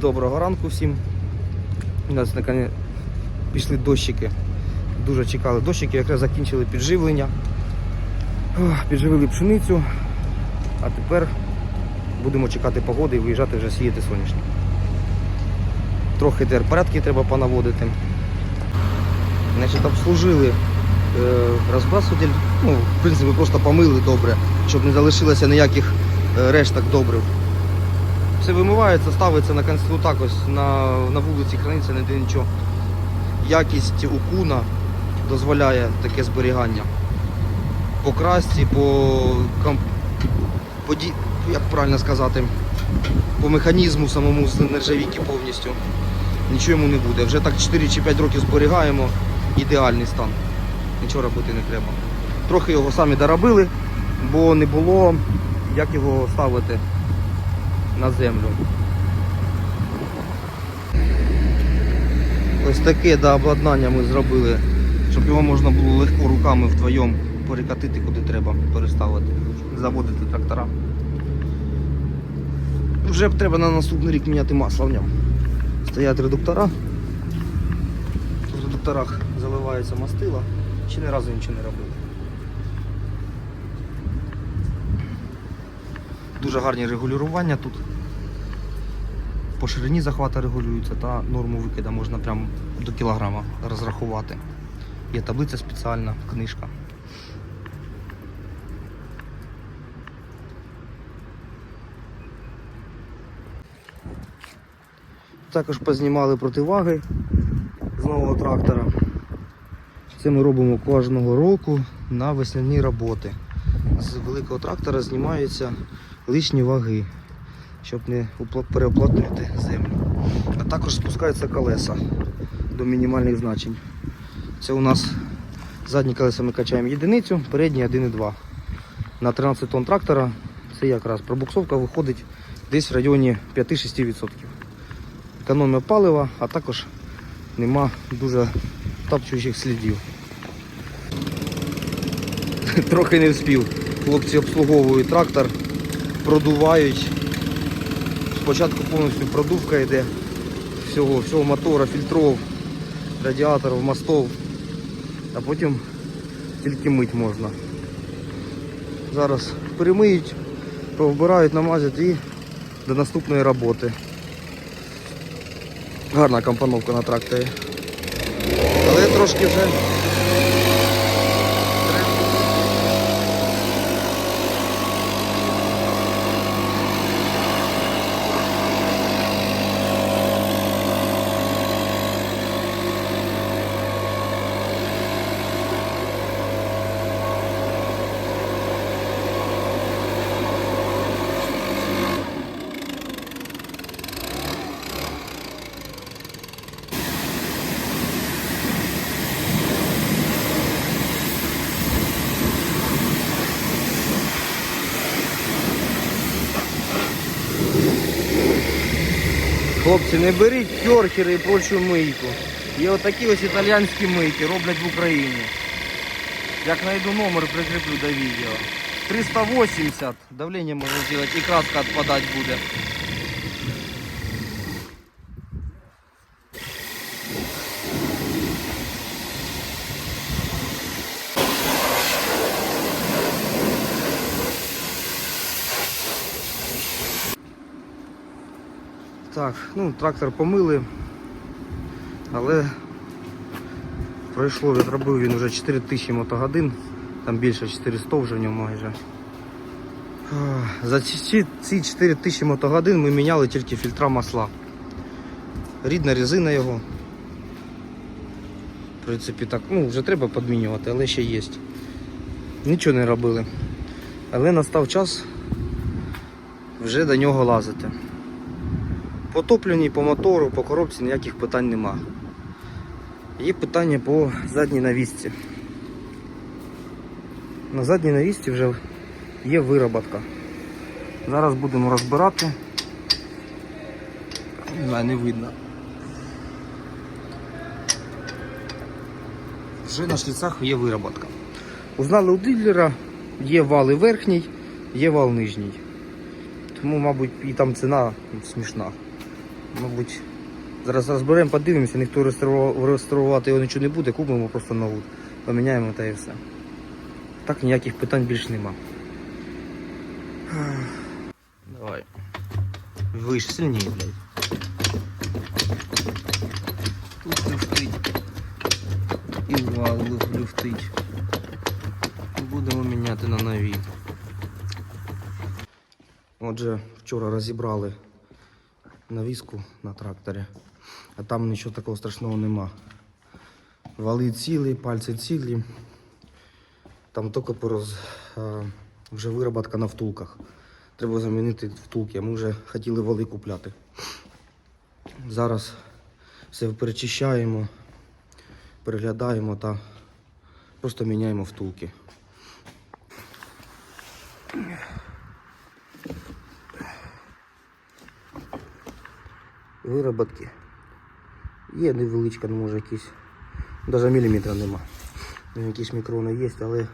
Доброго ранку всім. У нас наконець пішли дощики. Дуже чекали дощики, якраз закінчили підживлення. Підживили пшеницю, а тепер будемо чекати погоди і виїжджати вже сіяти соняшник. Трохи тепер порядки треба понаводити. Значить, обслужили е, розбрасуватель, ну, в принципі, просто помили добре, щоб не залишилося ніяких е, решток добрив. Все вимивається, ставиться на конститу так ось на, на вулиці храниться, не де нічого. Якість укуна дозволяє таке зберігання. По красці, по, по як правильно сказати, по механізму самому з нержавійки повністю. Нічого йому не буде. Вже так 4 чи 5 років зберігаємо. Ідеальний стан. Нічого робити не треба. Трохи його самі доробили, бо не було як його ставити на землю. Ось таке да, обладнання ми зробили, щоб його можна було легко руками вдвоєм перекатити куди треба, переставити, заводити трактора. Вже треба на наступний рік міняти масло в ньому. Стоять редуктора. В редукторах заливається мастило. Ще ні разу нічого не робили. Дуже гарні регулювання тут. По ширині захвата регулюються та норму викида можна прямо до кілограма розрахувати. Є таблиця спеціальна, книжка. Також познімали противаги з нового трактора. Це ми робимо кожного року на весняні роботи. З великого трактора знімаються лишні ваги, щоб не упла- землю. А також спускаються колеса до мінімальних значень. Це у нас задні колеса ми качаємо єдиницю, передні 1,2. На 13 тонн трактора це якраз пробуксовка виходить десь в районі 5-6%. Економія палива, а також нема дуже тапчуючих слідів. Трохи не вспів. Хлопці обслуговують трактор, продувають. Спочатку повністю продувка йде всього, всього мотора, фільтров, радіаторів, мостов, а потім тільки мить можна. Зараз перемиють, повбирають, намазять і до наступної роботи. Гарна компоновка на тракторі. Але трошки вже Хлопці, не беріть кьорхери і прочу мийку. Є отакі ось італійські мийки, роблять в Україні. Як знайду номер, прикріплю до відео. 380, давлення можна зробити і краска відпадати буде. Так, ну трактор помили, але пройшло, відробив він вже 4000 мотогодин, там більше 400 вже в ньому майже. За ці, ці- ці 4000 мотогодин ми міняли тільки фільтра масла. Рідна резина його. В принципі, так, ну вже треба підмінювати, але ще є. Нічого не робили. Але настав час вже до нього лазити. По топливній, по мотору, по коробці ніяких питань нема. Є питання по задній навісці. На задній навісці вже є вироботка. Зараз будемо розбирати. Не знаю, не видно. Вже на шліцах є вироботка. Узнали у дилера, є вал і верхній, є вал нижній. Тому, мабуть, і там ціна смішна. Мабуть, зараз розберемо, подивимося, ніхто реставрувати його нічого не буде, купимо просто нову, поміняємо та і все. Так ніяких питань більш нема. Давай. Вище, сильніше, блядь. Тут люфтить. І вал люфтить. Будемо міняти на нові. Отже, вчора розібрали навіску на тракторі, а там нічого такого страшного нема. Вали цілі, пальці цілі. Там тільки пороз, вже вироботка на втулках. Треба замінити втулки, ми вже хотіли вали купляти. Зараз все перечищаємо, переглядаємо та просто міняємо втулки. Вироботки. Є невеличка, ну може якісь. Навіть міліметра нема. Ну, Якісь мікрони є, але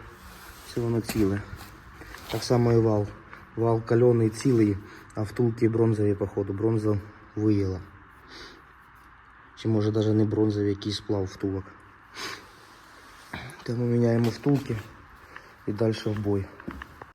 все воно ціле. Так само і вал. Вал кальоний цілий, а втулки бронзові, походу. Бронза виїла. Чи може навіть не бронзовий, якийсь сплав втулок. Тому міняємо втулки і далі в бой.